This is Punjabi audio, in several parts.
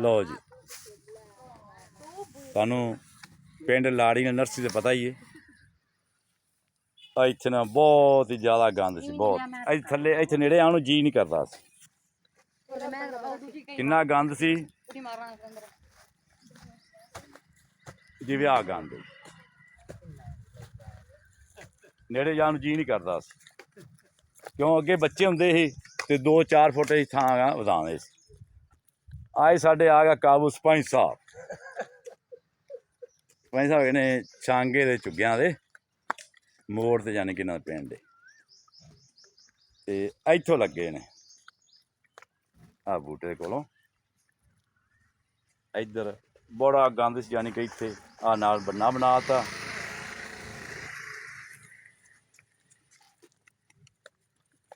ਲਓ ਜੀ। ਤੁਹਾਨੂੰ ਪਿੰਡ ਲਾੜੀਆਂ ਨਰਸਰੀ ਤੇ ਪਤਾ ਹੀ ਹੈ ਆ ਇੱਥੇ ਨਾ ਬਹੁਤ ਹੀ ਜ਼ਿਆਦਾ ਗੰਦ ਸੀ, ਬਹੁਤ। ਇੱਥੇ ਥੱਲੇ ਇੱਥੇ ਨੇੜੇ ਆਉਣ ਨੂੰ ਜੀ ਨਹੀਂ ਕਰਦਾ ਸੀ। ਕਿੰਨਾ ਗੰਦ ਸੀ। ਜਿਵੇਂ ਆ ਗੰਦ ਨੇੜੇ ਜਾਣ ਨੂੰ ਜੀ ਨਹੀਂ ਕਰਦਾ ਸੀ। ਕਿਉਂ? ਅੱਗੇ ਬੱਚੇ ਹੁੰਦੇ ਸੀ ਤੇ 2-4 ਫੁੱਟ ਦੀ ਥਾਂ ਵਧਾਉਂਦੇ ਸੀ। ਆਏ ਸਾਡੇ ਆ ਗਿਆ ਕਾਬੂ ਸਰਪੰਚ ਸਾਹਿਬ। ਸਰਪੰਚ ਸਾਹਿਬ ਨੇ ਛਾਂਗੇ ਦੇ ਝੁੱਗਿਆਂ ਦੇ ਮੋੜ ਤੇ ਜਾਣੇ ਕਿਨਾਂ ਪਿੰਡ ਦੇ। ਤੇ ਇੱਥੋਂ ਲੱਗੇ ਨੇ। ਆ ਬੂਟੇ ਕੋਲੋਂ। ਇੱਧਰ ਬੜਾ ਗੰਦ ਸੀ ਜਾਣੀ ਕਿ ਇੱਥੇ ਆ ਨਾਲ ਬੰਨਾ ਬਣਾਤਾ।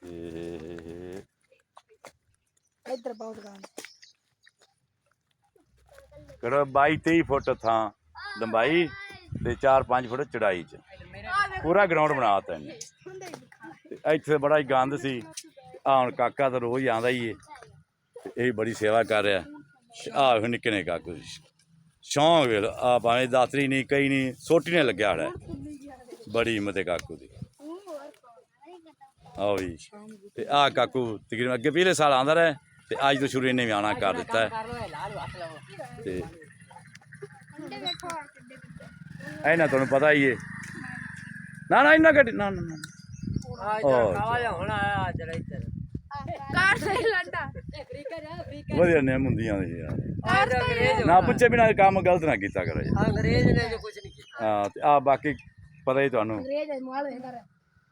ਤੇ ਇੱਧਰ ਬਹੁਤ ਗਾਂਦ। ਕਰੋ 22 23 ਫੁੱਟ ਥਾਂ ਲੰਬਾਈ ਤੇ 4-5 ਫੁੱਟ ਚੜਾਈ ਚ। ਪੂਰਾ ਗਰਾਊਂਡ ਬਣਾਤਾ ਇਹਨੇ। ਤੇ ਇੱਥੇ ਬੜਾ ਹੀ ਗੰਦ ਸੀ। ਆ ਹੁਣ ਕਾਕਾ ਤਾਂ ਰੋਜ਼ ਆਂਦਾ ਹੀ ਏ। ਤੇ ਇਹ ਬੜੀ ਸੇਵਾ ਕਰ ਰਿਹਾ। ਆ ਹੁਣ ਨਿੱਕੇ ਨੇ ਕਾਕੂ ਸ਼ੌਂਕ ਵੇਲ ਆ ਭਾਵੇਂ ਦਾਤਰੀ ਨਹੀਂ ਕਈ ਨਹੀਂ, ਸੋਟੀ ਨੇ ਲੱਗਿਆ ਹੜਾ ਬੜੀ ਹਿੰਮਤ ਹੈ ਕਾਕੂ ਦੀ। ਆਓ ਜੀ। ਤੇ ਆ ਕਾਕੂ ਤਕਰੀਬਨ ਅੱਗੇ ਪਿਛਲੇ ਸਾਲ ਆਂਦਾ ਰਿਹਾ। ਤੇ ਅੱਜ ਤੋਂ ਸ਼ੁਰੂ ਇਹਨੇ ਵੀ ਆਉਣਾ ਕਰ ਦਿੱਤਾ ਹੈ। ਤੇ ਇਹਨਾਂ ਤੁਹਾਨੂੰ ਪਤਾ ਹੀ ਏ ਨਾ ਨਾ ਇੰਨਾ ਘੱਟ ਨਾ ਨਾ ਨਾ। ਉਹ ਕਾਰ ਸਹੀ ਲੰਡਾ। ਵਧੀਆ ਨੇ ਹੁੰਦੀਆਂ ਨੇ ਯਾਰ। ਨਾ ਪੁੱਛੇ ਬਿਨਾ ਕੰਮ ਗਲਤ ਨਾ ਕੀਤਾ ਕਰੋ। ਜੀ ਅੰਗਰੇਜ਼ ਨੇ ਜੋ ਕੁਝ ਨਹੀਂ ਕੀਤਾ। ਹਾਂ ਤੇ ਆ ਬਾਕੀ ਪਤਾ ਹੀ ਤੁਹਾਨੂੰ। ਅੰਗਰੇਜ਼ ਮਾਲ ਹੋਏਗਾ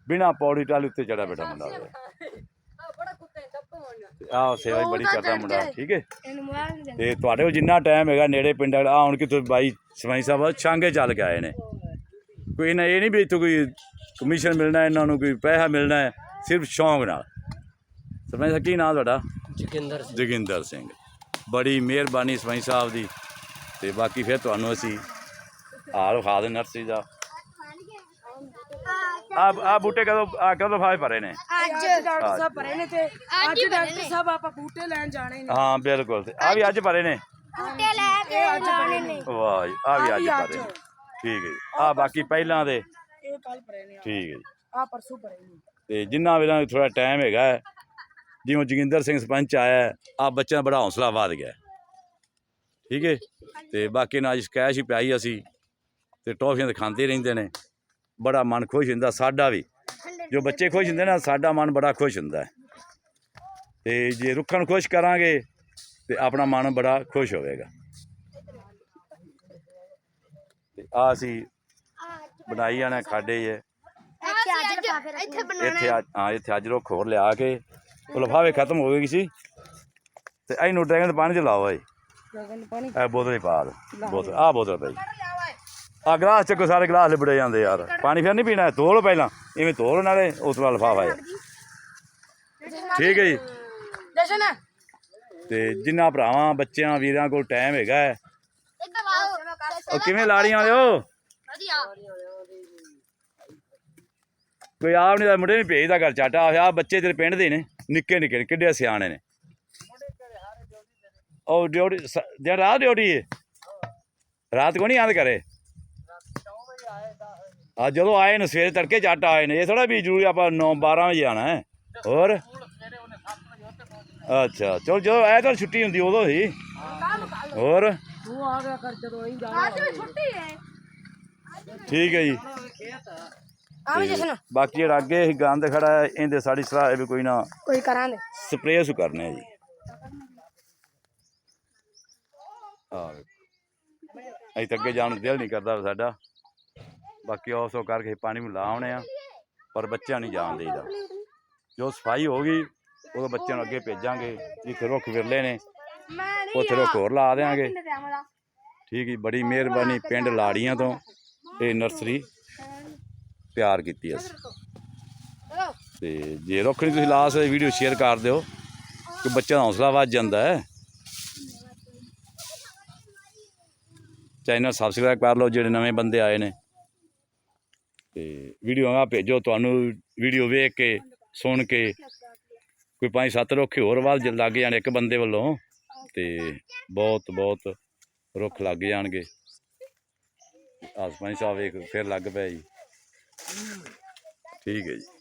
ਬਿਨਾ ਪੌੜੀ ਟਾਲੀ ਉੱਤੇ ਚੜਾ ਬੈਠਾ ਮੁੰਡਾ। ਆ ਸੇਵਾ ਹੀ ਬੜੀ ਕਰਦਾ ਮੁੰਡਾ ਠੀਕ ਹੈ। ਤੇ ਤੁਹਾਡੇ ਕੋਲ ਜਿੰਨਾ ਟਾਈਮ ਹੈਗਾ ਨੇੜੇ ਪਿੰਡ ਵਾਲਾ ਆ ਹੁਣ ਕਿਤੋਂ ਬਾਈ ਸਵਾਈ ਸਾਹਿਬ ਛਾਂਗੇ ਚੱਲ ਕੇ ਆਏ ਨੇ। ਕੋਈ ਨਾ ਇਹ ਨਹੀਂ ਵੀ ਇੱਥੋਂ ਕੋਈ ਕਮਿਸ਼ਨ ਮਿਲਣਾ ਇਹਨਾਂ ਨੂੰ ਕੋਈ ਪੈਸਾ ਮਿਲਣਾ ਹੈ ਸਿਰਫ ਸ਼ੌਂਕ ਨਾਲ। ਸਰਪੰਚ ਸਾਹਿਬ ਕੀ ਨਾਮ ਤੁਹਾਡਾ? ਜੋਗਿੰਦਰ ਸਿੰਘ। ਜੋਗਿੰਦਰ ਸਿੰਘ। ਬੜੀ ਮਿਹਰਬਾਨੀ ਸਵਾਈ ਸਾਹਿਬ ਦੀ। ਤੇ ਬਾਕੀ ਫਿਰ ਤੁਹਾਨੂੰ ਅਸੀਂ ਹਾਲ ਖਾ ਦੇ ਨਰਸਰੀ ਦਾ। ਆ ਆ ਬੂਟੇ ਕਦੋਂ ਆ ਕਦੋਂ ਫਾਇ ਭਰੇ ਨੇ? ਅੱਜ ਡਾਕਟਰ ਸਾਹਿਬ ਭਰੇ ਨੇ ਤੇ ਅੱਜ ਡਾਕਟਰ ਸਾਹਿਬ ਆਪਾਂ ਬੂਟੇ ਲੈਣ ਜਾਣੇ ਨੇ। ਹਾਂ ਬਿਲਕੁਲ ਤੇ। ਆ ਵੀ ਅੱਜ ਭਰੇ ਨੇ? ਬੂਟੇ ਲੈ ਕੇ ਜਾਣੇ ਨੇ। ਵਾਹ ਜੀ ਆ ਵੀ ਅੱਜ ਭਰੇ ਨੇ। ਠੀਕ ਹੈ ਜੀ। ਆ ਬਾਕੀ ਪਹਿਲਾਂ ਦੇ। ਇਹ ਕੱਲ ਭਰੇ ਨੇ ਠੀਕ ਹੈ ਜੀ। ਆ ਪਰਸੋਂ ਭਰੇ ਨੇ। ਤੇ ਜਿੰਨਾ ਵੇਲਾ ਥੋੜਾ ਟਾਈਮ ਹੈਗਾ ਹੈ, ਜਿਵੇਂ ਜੋਗਿੰਦਰ ਸਿੰਘ ਸਰਪੰਚ ਆਇਆ ਆ ਬੱਚਿਆਂ ਦਾ ਬੜਾ ਹੌਸਲਾ ਵਧ ਗਿਆ ਹੈ। ਠੀਕ ਹੈ? ਤੇ ਬਾਕੀ ਨਾਲ ਸ਼ਿਕਾਇਤ ਹੀ ਪਿਆਈ ਅਸੀਂ ਤੇ ਟੌਫੀਆਂ ਤਾਂ ਖਾਂਦੇ ਰਹਿੰਦੇ ਨੇ। ਬੜਾ ਮਨ ਖੁਸ਼ ਹੁੰਦਾ ਸਾਡਾ ਵੀ। ਜੋ ਬੱਚੇ ਖੁਸ਼ ਹੁੰਦੇ ਨਾ ਸਾਡਾ ਮਨ ਬੜਾ ਖੁਸ਼ ਹੁੰਦਾ। ਹੈ ਤੇ ਜੇ ਰੁੱਖਾਂ ਨੂੰ ਖੁਸ਼ ਕਰਾਂਗੇ ਤੇ ਆਪਣਾ ਮਨ ਬੜਾ ਖੁਸ਼ ਹੋਵੇਗਾ। ਤੇ ਆ ਅਸੀਂ ਬਣਾਈ ਜਾਣਾ ਖਾਡੇ ਹੈ ਇੱਥੇ ਅੱਜ ਇੱਥੇ ਇੱਥੇ ਅੱਜ ਹਾਂ ਇੱਥੇ ਅੱਜ ਰੁੱਖ ਹੋਰ ਲਿਆ ਕੇ ਉਹ ਲਫਾਵੇ ਖਤਮ ਹੋ ਗਈ ਸੀ? ਤੇ ਇਹਨੂੰ ਡਰੈਗਨ ਦੇ ਪਾਣੀ ਚ ਲਾਓ ਏ ਗਗਨ ਪਾਣੀ? ਇਹ ਬੋਤਲ ਹੀ ਪਾ ਦੋ। ਬੋਤਲ ਆਹ ਬੋਤਲ ਪਈ। ਆ ਗਲਾਸ ਚੱਕੋ ਸਾਰੇ ਗਲਾਸ ਲਿਬੜੇ ਜਾਂਦੇ ਯਾਰ। ਪਾਣੀ ਫਿਰ ਨਹੀਂ ਪੀਣਾ ਧੋ ਪਹਿਲਾਂ। ਇਵੇਂ ਧੋ ਲਓ ਨਾਲੇ ਉਸ ਨਾਲ ਲਫਾਫਾ ਹੈ ਠੀਕ ਹੈ ਜੀ। ਜਸ਼ਨ। ਤੇ ਜਿੰਨਾ ਭਰਾਵਾਂ ਬੱਚਿਆਂ ਵੀਰਾਂ ਕੋਲ ਟਾਈਮ ਹੈਗਾ ਹੈ, ਉਹ ਕਿਵੇਂ ਲਾੜੀਆਂ ਵਾਲਿਓ ਵਧੀਆ। ਕੋਈ ਆਪ ਨਹੀਂ ਮੁੰਡੇ ਨਹੀਂ ਭੇਜਦਾ ਘਰ ਚਾਟਾ। ਆ ਬੱਚੇ ਤੇਰੇ ਪਿੰਡ ਦੇ ਨੇ ਨਿੱਕੇ ਨਿੱਕੇ ਕਿੱਡੇ ਸਿਆਣੇ ਨੇ। ਉਹ ਡਿਊਟੀ ਜੇ ਰਾਤ ਡਿਊਟੀ ਹੈ ਰਾਤ ਕੋ ਨਹੀਂ ਆਂਦ ਕਰੇ ਆ ਜਦੋਂ ਆਏ ਨੇ ਸਵੇਰੇ ਤੜਕੇ ਜੱਟ ਆਏ ਨੇ ਇਹ ਥੋੜਾ ਵੀ ਜ਼ਰੂਰੀ ਆਪਾਂ 9 12 ਵਜੇ ਆਣਾ ਹੈ। ਹੋਰ? ਅੱਛਾ ਚਲੋ ਜਦੋਂ ਆਏ ਤਾਂ ਛੁੱਟੀ ਹੁੰਦੀ ਉਦੋਂ ਹੀ। ਹੋਰ? ਤੂੰ ਆ ਗਿਆ ਕਰ ਜਦੋਂ ਅਸੀਂ ਜਾਣਾ। ਅੱਜ ਵੀ ਛੁੱਟੀ ਹੈ। ਠੀਕ ਹੈ ਜੀ। ਆ ਵੀ ਜਸ਼ਨ। ਬਾਕੀ ਜਿਹੜਾ ਅੱਗੇ ਇਹ ਗੰਦ ਖੜਾ ਹੈ ਇਹਦੇ ਸਾਡੀ ਸਲਾਹ ਹੈ ਵੀ ਕੋਈ ਨਾ ਕੋਈ ਕਰਾਂਗੇ। ਸਪਰੇਅ ਸੁ ਕਰਨੇ ਆ ਜੀ। ਆ ਅਸੀਂ ਤਾਂ ਅੱਗੇ ਜਾਣ ਨੂੰ ਦਿਲ ਨਹੀਂ ਕਰਦਾ ਸਾਡਾ। ਬਾਕੀ ਉਸ ਕਰਕੇ ਪਾਣੀ ਨੂੰ ਲਾਉਣੇ ਆ, ਪਰ ਬੱਚਿਆਂ ਨਹੀਂ ਜਾਣ ਦੇਈਦਾ। ਜੋ ਸਫ਼ਾਈ ਹੋ ਗਈ, ਉਹ ਬੱਚਿਆਂ ਨੂੰ ਅੱਗੇ ਭੇਜਾਂਗੇ ਜਿੱਥੇ ਰੁੱਖ ਵਿਰਲੇ ਨੇ, ਉੱਥੇ ਰੁੱਖ ਹੋਰ ਲਾ ਦੇਾਂਗੇ ਠੀਕ ਜੀ, ਬੜੀ ਮਿਹਰਬਾਨੀ ਪਿੰਡ ਲਾੜੀਆਂ ਤੋਂ, ਇਹ ਨਰਸਰੀ ਤਿਆਰ ਕੀਤੀ ਅਸੀਂ। ਚਲੋ ਤੇ ਜੇ ਰੁੱਖ ਨਹੀਂ ਤੁਸੀਂ ਲਾ ਸਕਦੇ, ਵੀਡੀਓ ਸ਼ੇਅਰ ਕਰ ਦਿਓ, ਕਿ ਬੱਚਿਆਂ ਦਾ ਹੌਸਲਾ ਵੱਧ ਜਾਂਦਾ ਹੈ। ਚੈਨਲ ਸਬਸਕ੍ਰਾਈਬ ਕਰ ਲਓ, ਜਿਹੜੇ ਨਵੇਂ ਬੰਦੇ ਆਏ ਨੇ। ਤੇ ਵੀਡੀਓਆਂ ਭੇਜੋ ਤੁਹਾਨੂੰ ਵੀਡੀਓ ਵੇਖ ਕੇ, ਸੁਣ ਕੇ ਕੋਈ ਪੰਜ ਸੱਤ ਰੁੱਖ ਹੋਰ ਵੱਲ ਲੱਗ ਜਾਣ ਇੱਕ ਬੰਦੇ ਵੱਲੋਂ, ਤੇ ਬਹੁਤ ਬਹੁਤ ਰੁੱਖ ਲੱਗ ਜਾਣਗੇ। ਆਸਮਾਨੀ ਸਾਹਿਬ ਇੱਕ ਫਿਰ ਲੱਗ ਪਿਆ ਜੀ। ਠੀਕ ਹੈ ਜੀ।